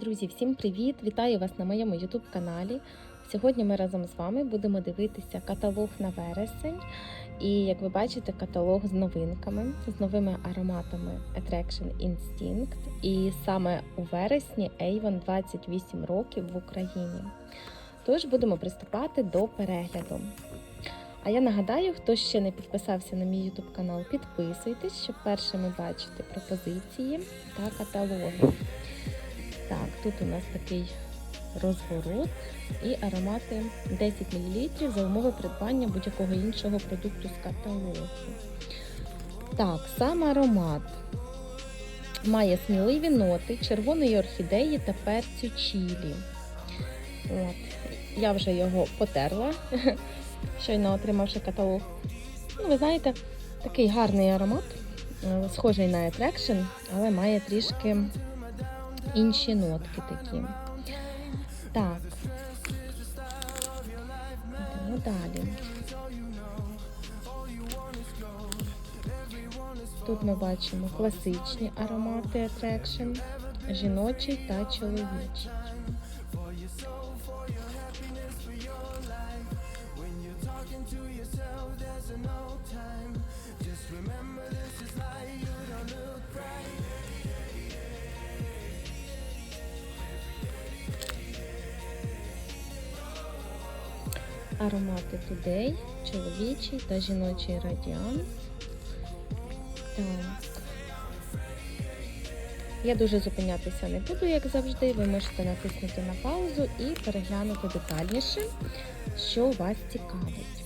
Друзі, всім привіт! Вітаю вас на моєму YouTube каналі. Сьогодні ми разом з вами будемо дивитися каталог на вересень. І як ви бачите, каталог з новинками, з новими ароматами Attraction Instinct. І саме у вересні Avon 28 років в Україні. Тож будемо приступати до перегляду. А я нагадаю, хто ще не підписався на мій YouTube канал, підписуйтесь, щоб першими бачити пропозиції та каталоги. Так, тут у нас такий розворот і аромати 10 мл за умови придбання будь-якого іншого продукту з каталогу. Так, сам аромат має сміливі ноти червоної орхідеї та перцю чілі. От. Я вже його потерла, щойно отримавши каталог. Ну, ви знаєте, такий гарний аромат, е, схожий на Attraction, але має трішки інші нотки такі. Так. Йдемо далі. Тут ми бачимо класичні аромати Attraction, жіночий та чоловічий. Аромати Today, чоловічий та жіночий радіант. Так. Я дуже зупинятися не буду, як завжди. Ви можете натиснути на паузу і переглянути детальніше, що вас цікавить.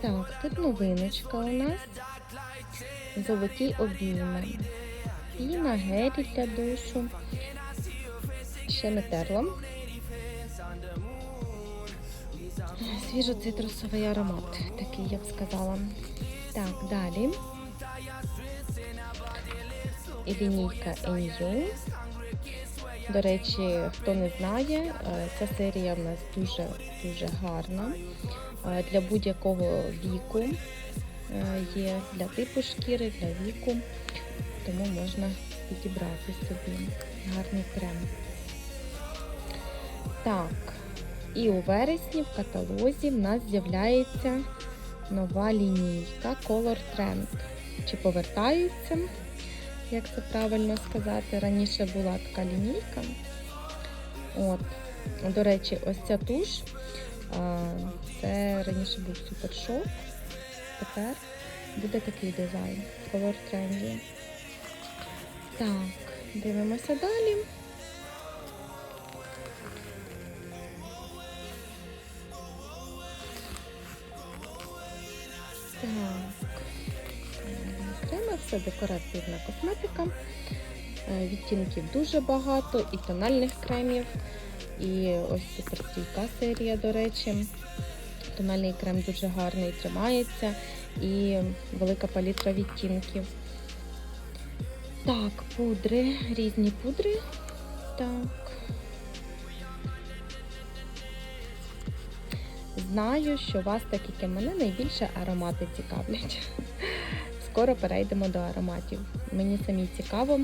Так, тут новиночка у нас. Золоті обійми. Піна, гелі для душу. Ще не терла. Свіжо-цитрусовий аромат, такий я б сказала. Так, далі. І лінійка. До речі, хто не знає, е, ця серія в нас дуже-дуже гарна. Е, Для будь-якого віку е, є для типу шкіри, для віку, тому можна підібрати собі гарний крем. Так, і у вересні в каталозі в нас з'являється нова лінійка Color Trend. Чи повертаються, як це правильно сказати, раніше була така лінійка. От, до речі, ось ця туш. А, Це раніше був супершоп, тепер буде такий дизайн, Color Trendy. Так, дивимося далі. Так, креми, все декоративна косметика. Е, Відтінків дуже багато, і тональних кремів, і ось суперстійка серія, до речі. Тональний крем дуже гарний, тримається, і велика палітра відтінків. Так, пудри, різні пудри. Так. Знаю, що вас, так як і мене, найбільше аромати цікавлять. Скоро перейдемо до ароматів. Мені самі цікаво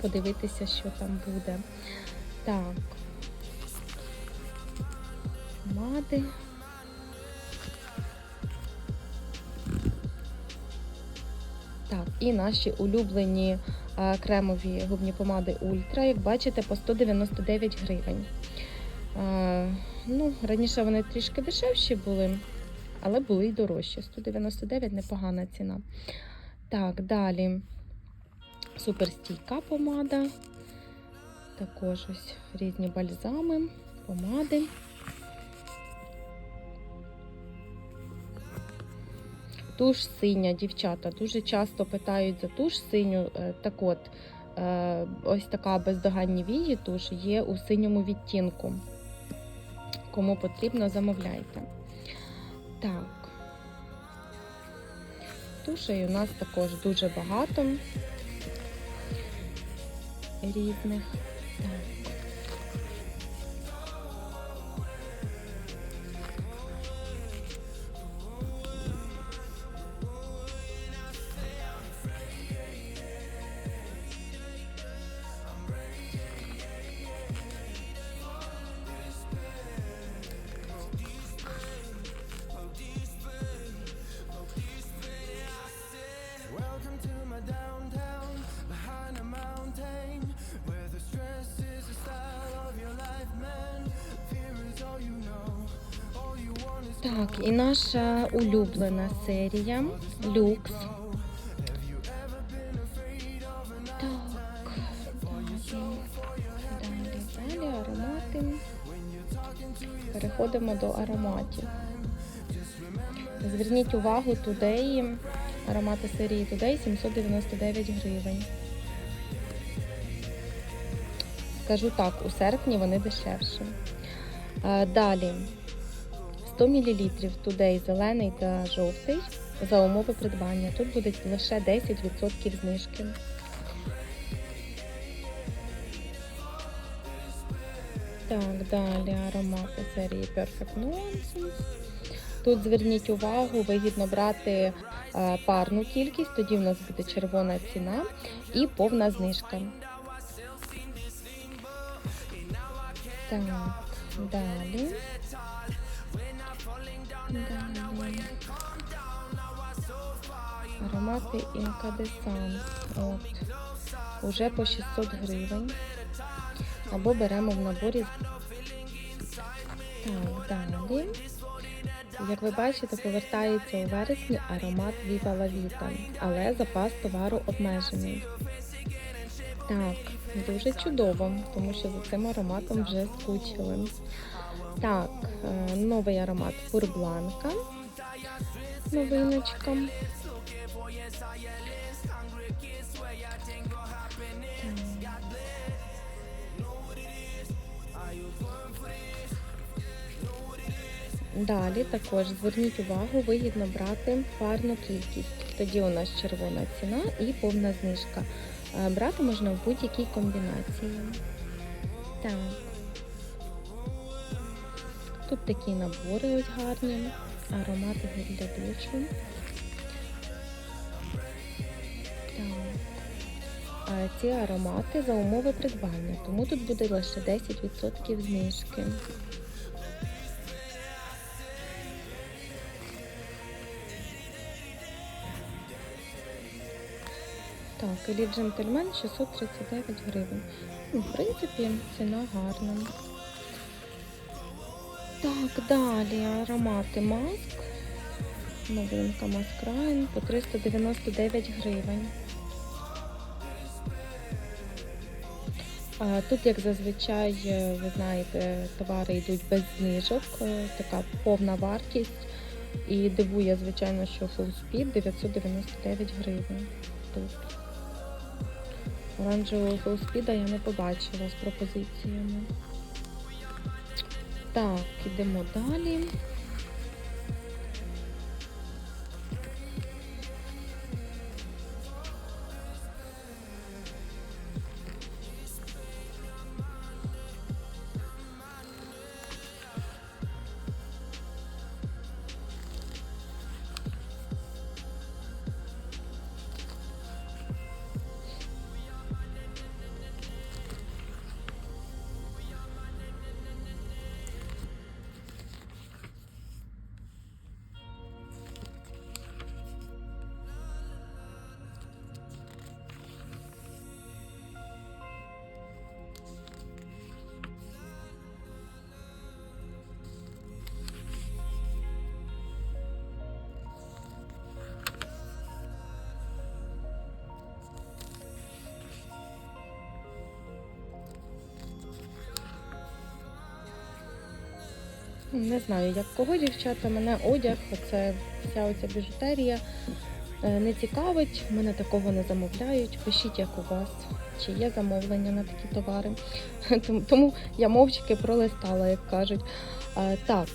подивитися, що там буде. Так. Мади. Так, і наші улюблені а, кремові губні помади Ультра, як бачите, по 199 гривень. А, ну, раніше вони трішки дешевші були, але були й дорожчі. 199 непогана ціна. Так, далі суперстійка помада. Також ось різні бальзами, помади. Туш синя, дівчата дуже часто питають за туш синю. Е, Так от, Е, ось така бездоганні вії туш є у синьому відтінку. Кому потрібно, замовляйте. Так. Тушей у нас також дуже багато різних. Так, і наша улюблена серія люкс. Далі, далі, аромати. Переходимо до ароматів. Зверніть увагу, Today, аромати серії Today 799 гривень. Скажу так, у серпні вони дешевші. Е, Далі 100 мл Today зелений та жовтий за умови придбання. Тут буде лише 10% знижки. Так, далі аромати серії Perfect Nonsense. Тут зверніть увагу, вигідно брати е, парну кількість, тоді в нас буде червона ціна і повна знижка. Так. Далі. Аромати інкадесанс. От. Уже по 600 гривень. Або беремо в наборі. Так, далі. Як ви бачите, повертається у вересні аромат Viva La але запас товару обмежений. Так, дуже чудово, тому що за цим ароматом вже скучили. Так, е, новий аромат Фурбланка. Новиночка. Далі також зверніть увагу, вигідно брати парну кількість. Тоді у нас червона ціна і повна знижка. Е, Брати можна в будь-якій комбінації. Так. Тут такі набори ось гарні, аромати для душу. Так. Ці аромати за умови придбання, тому тут буде лише 10% знижки. Так, Елі Джентльмен 639 гривень. Ну, в принципі, ціна гарна. Так, далі аромати маск. Новинка Маскрайн по 399 гривень. Тут, як зазвичай, е, ви знаєте, товари йдуть без знижок, е, така повна вартість. І дивує, звичайно, що Speed 999 гривень. Тут. Оранжевого фулспіда я не побачила з пропозиціями. Так, ідемо далі. Не знаю, як кого дівчата, мене одяг, оце вся оця біжутерія е, не цікавить, мене такого не замовляють. Пишіть, як у вас, чи є замовлення на такі товари. Тому- я мовчки пролистала, як кажуть. Е, Так,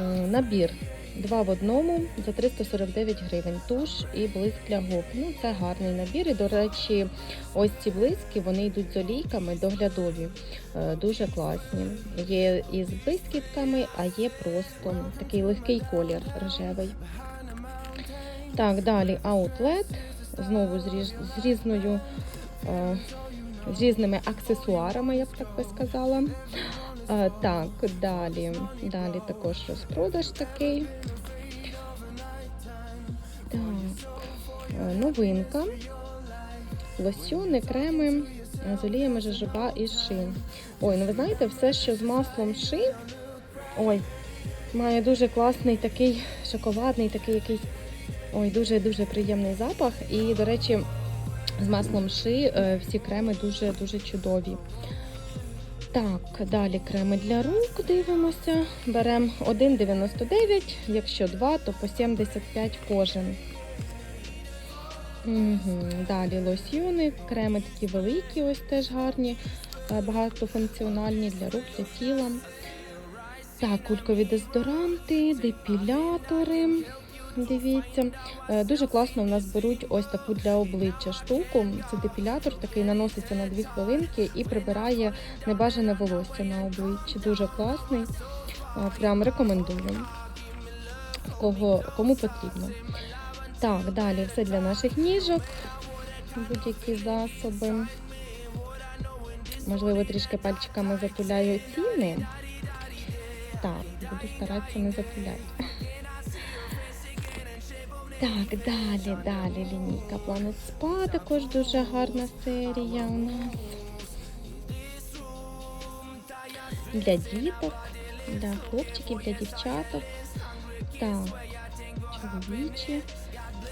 е, набір. Два в одному за 349 гривень. Туш і блиск для губ. Ну, це гарний набір. І, до речі, ось ці блиски вони йдуть з олійками доглядові. Е, Дуже класні. Є із блискітками, а є просто такий легкий колір рожевий. Так, далі аутлет. Знову з, різ- з різною. е, З різними аксесуарами, я б так би сказала. Е, Так, далі. Далі також розпродаж такий. Так, новинка. Лосьони, креми з оліями жожоба і шин. Ой, ну ви знаєте, все, що з маслом шин. Ой, має дуже класний такий шоколадний, такий якийсь. Ой, дуже-дуже приємний запах. І, до речі, з маслом ши е, всі креми дуже-дуже чудові. Так, далі креми для рук дивимося. Беремо 1,99, якщо два, то по 75 кожен. Угу. Далі лосьйони, креми такі великі, ось теж гарні, е, багатофункціональні для рук, для тіла. Так, кулькові дезодоранти, депілятори. Дивіться, Е, дуже класно в нас беруть ось таку для обличчя штуку. Це депілятор, такий наноситься на 2 хвилинки і прибирає небажане волосся на обличчі. Дуже класний. Е, Прям рекомендую. Кого, кому потрібно. Так, далі все для наших ніжок, будь-які засоби. Можливо, трішки пальчиками затуляю ціни. Так, буду старатися не затуляти. Так, далі, далі лінійка Planet Spa, також дуже гарна серія у нас. Для діток, для хлопчиків, для дівчаток. Так, чоловічі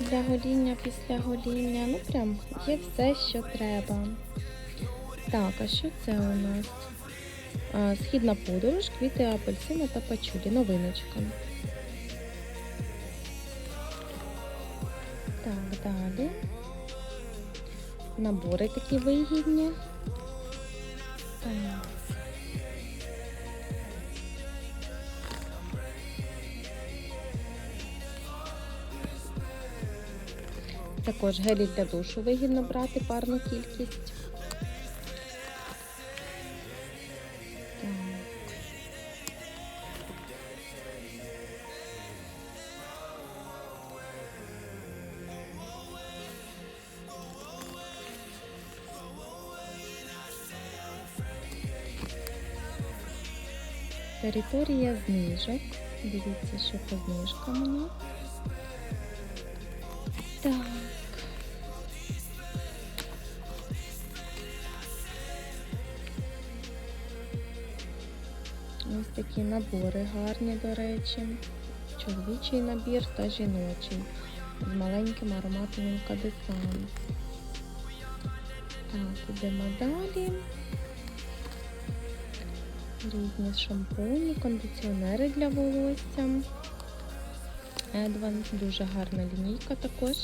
для гоління після гоління. Ну прям є все, що треба. Так, а що це у нас? Східна подорож, квіти апельсина та пачулі. Новиночка. Так, далі. Набори такі вигідні. Так. Також гелі для душу вигідно брати парну кількість. Територія знижок. Дивіться, що по знижкам у нас. Так. Ось такі набори гарні, до речі. Чоловічий набір та жіночий. З маленьким ароматним кадесаном. Так, ідемо далі. Різні шампуні, кондиціонери для волосся. Едван, дуже гарна лінійка також.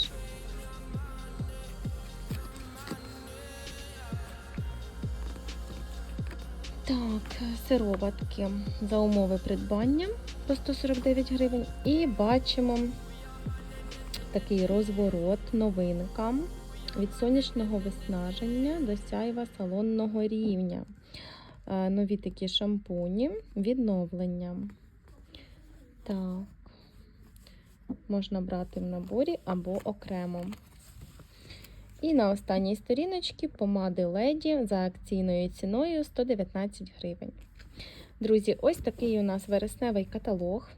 Так, сироватки за умови придбання по 149 гривень. І бачимо такий розворот новинка від сонячного виснаження до сяйва салонного рівня. Е, Нові такі шампуні, відновлення. Так, можна брати в наборі або окремо. І на останній сторіночці помади леді за акційною ціною 119 гривень. Друзі, ось такий у нас вересневий каталог.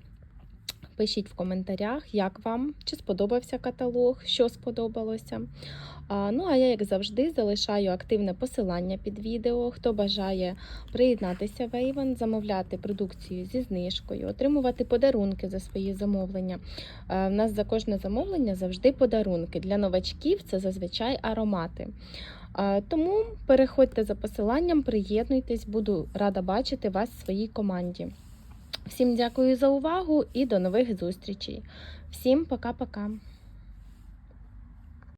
Пишіть в коментарях, як вам, чи сподобався каталог, що сподобалося. Ну, а я, як завжди, залишаю активне посилання під відео. Хто бажає приєднатися в Avon, замовляти продукцію зі знижкою, отримувати подарунки за свої замовлення. Е, В нас за кожне замовлення завжди подарунки. Для новачків це зазвичай аромати. Е, Тому переходьте за посиланням, приєднуйтесь, буду рада бачити вас в своїй команді. Всім дякую за увагу і до нових зустрічей. Всім пока-пока.